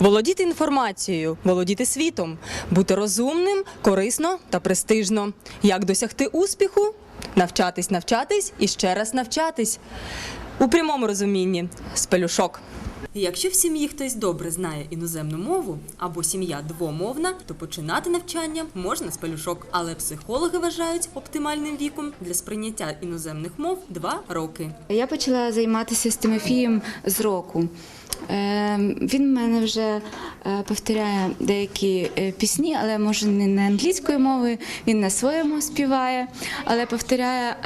Володіти інформацією, володіти світом, бути розумним, корисно та престижно. Як досягти успіху? Навчатись, навчатись і ще раз навчатись. У прямому розумінні спелюшок. Якщо в сім'ї хтось добре знає іноземну мову або сім'я двомовна, то починати навчання можна з пелюшок. Але психологи вважають оптимальним віком для сприйняття іноземних мов 2 роки. Я почала займатися з Тимофієм з року. Е, Він в мене вже е, повторяє деякі е, пісні, але може не на англійською мовою, він на своєму співає, але повторяє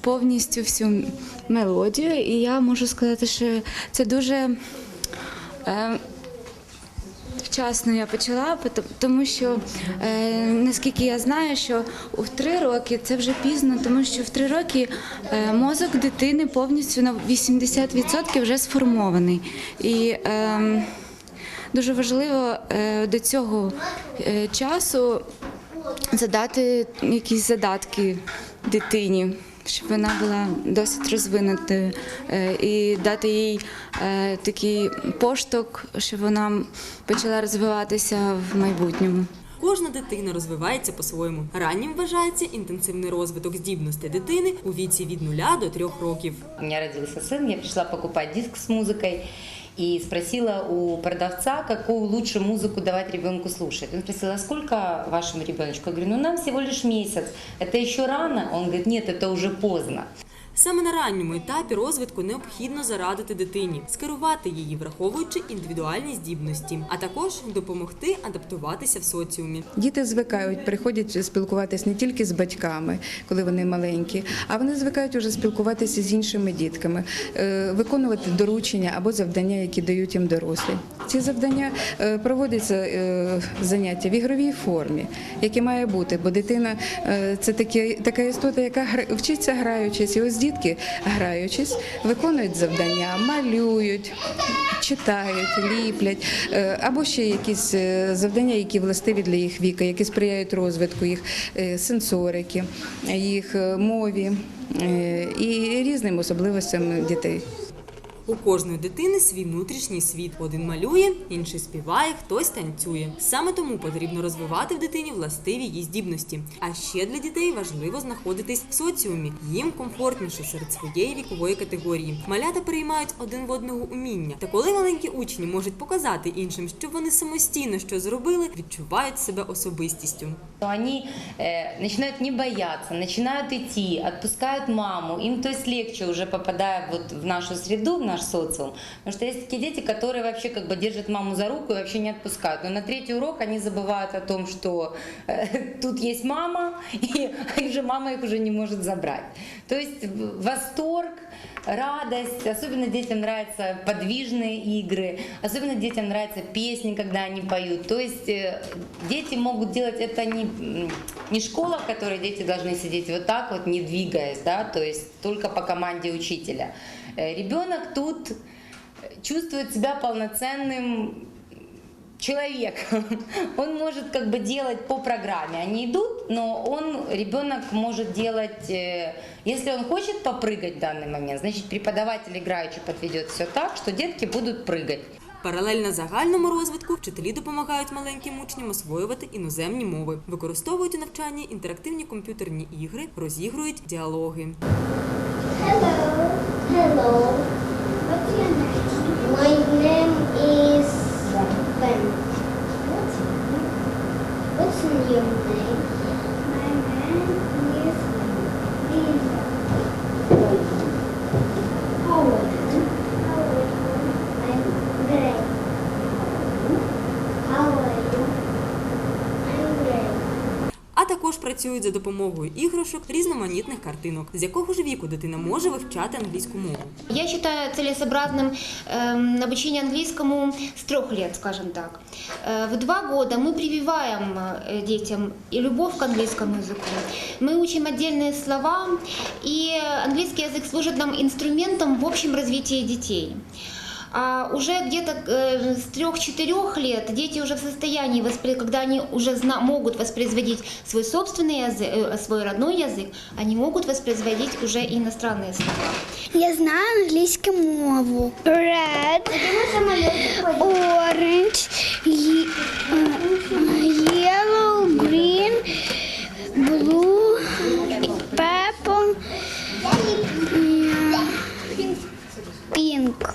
повністю всю мелодію. І я можу сказати, що це дуже е, вчасно я почала, тому що е, наскільки я знаю, що у три роки це вже пізно, тому що в три роки е, мозок дитини повністю на 80% вже сформований. І е, дуже важливо е, до цього е, часу задати якісь задатки дитині. Щоб вона була досить розвинутою е, і дати їй е, такий поштовх, щоб вона почала розвиватися в майбутньому. Кожна дитина розвивається по-своєму. Раннім вважається інтенсивний розвиток здібностей дитини у віці від 0 до 3 років. У меня родился сын, я пришла покупать диск с музыкой и спросила у продавца, какую лучше музыку давать ребенку слушать. Он спросил, а сколько вашему ребеночку? Я говорю, ну нам всего лишь месяц. Это еще рано? Он говорит, нет, это уже поздно. Саме на ранньому етапі розвитку необхідно зарадити дитині, скерувати її, враховуючи індивідуальні здібності, а також допомогти адаптуватися в соціумі. Діти звикають, приходять спілкуватися не тільки з батьками, коли вони маленькі, а вони звикають уже спілкуватися з іншими дітками, е, виконувати доручення або завдання, які дають їм дорослі. Ці завдання е, проводяться е, заняття в ігровій формі, які має бути, бо дитина це такі, така істота, яка вчиться граючись. І ось дітки, граючись, виконують завдання, малюють, читають, ліплять, е, або ще якісь е, завдання, які властиві для їх віка, які сприяють розвитку їх е, сенсорики, їх мові і різним особливостям дітей. У кожної дитини свій внутрішній світ. Один малює, інший співає, хтось танцює. Саме тому потрібно розвивати в дитині властиві її здібності. А ще для дітей важливо знаходитись в соціумі. Їм комфортніше серед своєї вікової категорії. Малята переймають один в одного уміння. Та коли маленькі учні можуть показати іншим, що вони самостійно що зробили, відчувають себе особистістю. То они э, начинают не бояться, начинают идти, отпускают маму. Им то легче уже попадая вот в нашу среду, в наш социум. Потому что есть такие дети, которые вообще как бы держат маму за руку и вообще не отпускают. Но на третий урок они забывают о том, что э, тут есть мама, и уже мама их уже не может забрать. То есть восторг, радость, особенно детям нравятся подвижные игры, особенно детям нравятся песни, когда они поют. То есть э, дети могут делать это не, не школа, в которой дети должны сидеть вот так вот, не двигаясь, да, то есть только по команде учителя. Э, Ребенок тут чувствует себя полноценным человеком. Он может как бы делать по программе. Они идут, но он, ребенок может делать, э, если он хочет попрыгать в данный момент, значит преподаватель играючи подведет все так, что детки будут прыгать. Паралельно загальному розвитку вчителі допомагають маленьким учням освоювати іноземні мови, використовують у навчанні інтерактивні комп'ютерні ігри, розігрують діалоги. Hello. Hello. працюють за допомогою іграшок різноманітних картинок, з якого ж віку дитина може вивчати англійську мову. Я считаю целесообразным эм, обучение английскому с трех лет, скажем так. Э, в два года мы прививаем э, детям и любовь к английскому языку. Мы учим отдельные слова, и английский язык служит нам инструментом в общем развитии детей. А уже где-то э, с 3-4 лет дети уже в состоянии, воспри- когда они уже зна- могут воспроизводить свой собственный язык, э, свой родной язык, они могут воспроизводить уже иностранные слова. Я знаю англійську мову. Red, orange, ye- yellow, green, blue, purple, pink.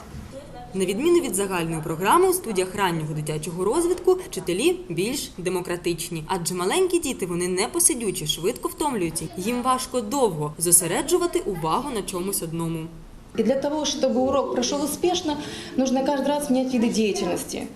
На відміну від загальної програми, у студіях раннього дитячого розвитку вчителі більш демократичні, адже маленькі діти вони не посидючі, швидко втомлюються. Їм важко довго зосереджувати увагу на чомусь одному. И для того, чтобы урок прошел успешно, нужно каждый раз менять виды деятельности.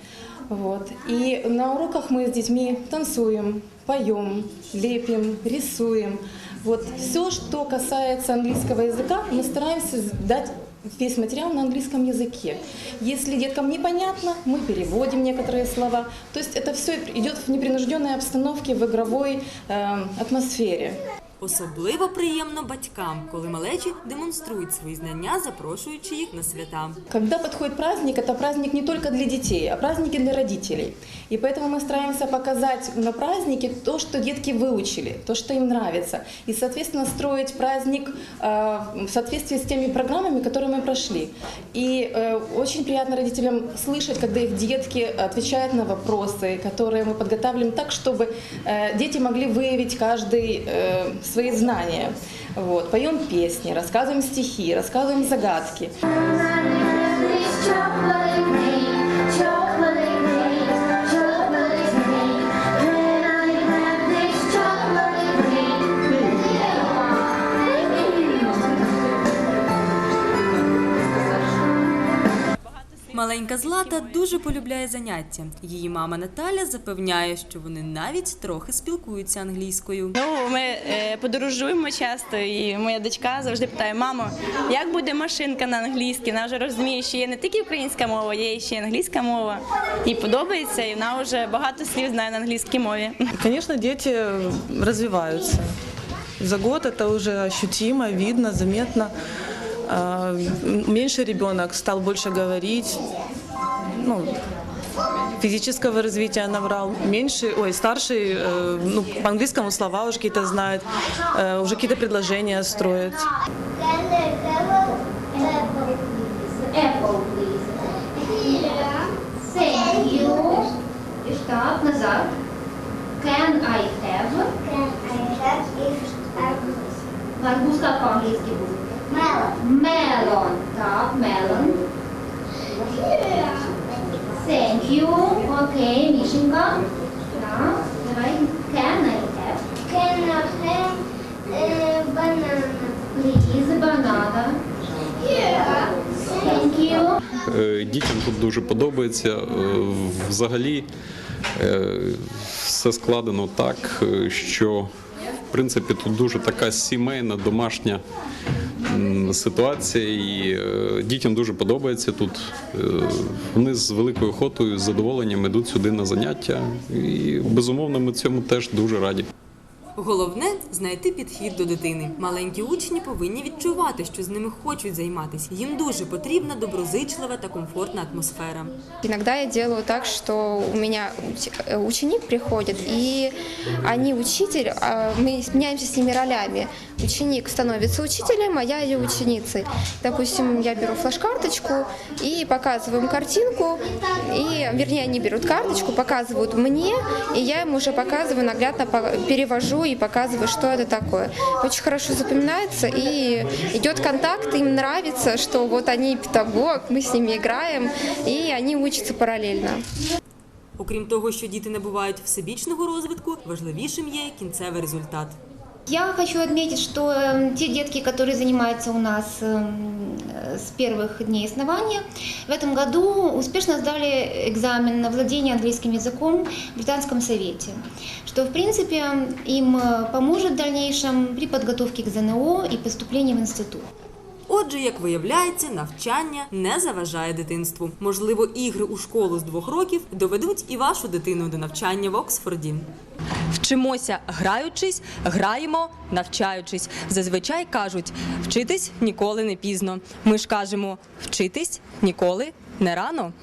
Вот. И на уроках мы с детьми танцуем, поем, лепим, рисуем. Вот. Все, что касается английского языка, мы стараемся дать весь материал на английском языке. Если деткам непонятно, мы переводим некоторые слова. То есть это все идет в непринужденной обстановке, в игровой э, атмосфере. Особливо приємно батькам, коли малечі демонструють свої знання, запрошуючи їх на свята. Когда подходит праздник, это праздник не только для детей, а праздники для родителей. И поэтому мы стараемся показать на празднике то, что детки выучили, то, что им нравится. И, соответственно, строить праздник э, в соответствии с теми программами, которые мы прошли. И э, очень приятно родителям слышать, когда их детки отвечают на вопросы, которые мы подготавливаем так, чтобы э, дети могли выявить каждый э, свои знания. Вот. Поем песни, рассказываем стихи, рассказываем загадки. Злата дуже полюбляє заняття. Її мама Наталя запевняє, що вони навіть трохи спілкуються англійською. Ну, ми е, подорожуємо часто, і моя дочка завжди питає: мамо, як буде машинка на англійській? Вона вже розуміє, що є не тільки українська мова, є ще й англійська мова. Їй подобається, і вона вже багато слів знає на англійській мові. Конечно, дети развиваются. За год это уже ощутимо, видно, заметно. Меньше ребенок стал больше говорить. Ну, физического развития набрал. Меньше, ой, старший, э, ну, по английскому слова уже какие-то знает, э, уже какие-то предложения. Can I have? Гарбуз как по-английски будет? Melon. Так, melon. You. Окей, Мишенька. Так, давай. Can I have? Please, banana. Thank you. Е, Дітям тут дуже подобається. Е, Взагалі е, все складено так, що в принципі тут дуже така сімейна домашня ситуація, і е, дітям дуже подобається тут. Е, Вони з великою охотою, з задоволенням йдуть сюди на заняття, і безумовно ми цьому теж дуже раді. Головне знайти підхід до дитини. Маленькі учні повинні відчувати, що з ними хочуть займатися. Їм дуже потрібна доброзичлива та комфортна атмосфера. Иногда я делаю так, что у меня уч- э, ученик приходит, и они учитель, а мы меняемся с ними ролями. Ученик становится учителем, а я ее ученицей. Допустим, я беру флеш-карточку и показываю им картинку, и, вернее, они берут карточку, показывают мне, и я им уже показываю, наглядно по- перевожу и показываю, что это такое. Очень хорошо запоминается, и идет контакт, им нравится, что вот они педагог, мы с ними играем, и они учатся параллельно. Окрім того, що діти набувають всебічного розвитку, важливішим є кінцевий результат. Я хочу отметить, что э, те детки, которые занимаются у нас э, с первых дней основания, в этом году успешно сдали экзамен на владение английским языком в Британском совете, что в принципе им э, поможет в дальнейшем при подготовке к ЗНО и поступлении в институт. Отже, як виявляється, навчання не заважає дитинству. Можливо, ігри у школу з двох років доведуть і вашу дитину до навчання в Оксфорді. Вчимося граючись, граємо, навчаючись. Зазвичай кажуть, вчитись ніколи не пізно. Ми ж кажемо, вчитись ніколи Не рано?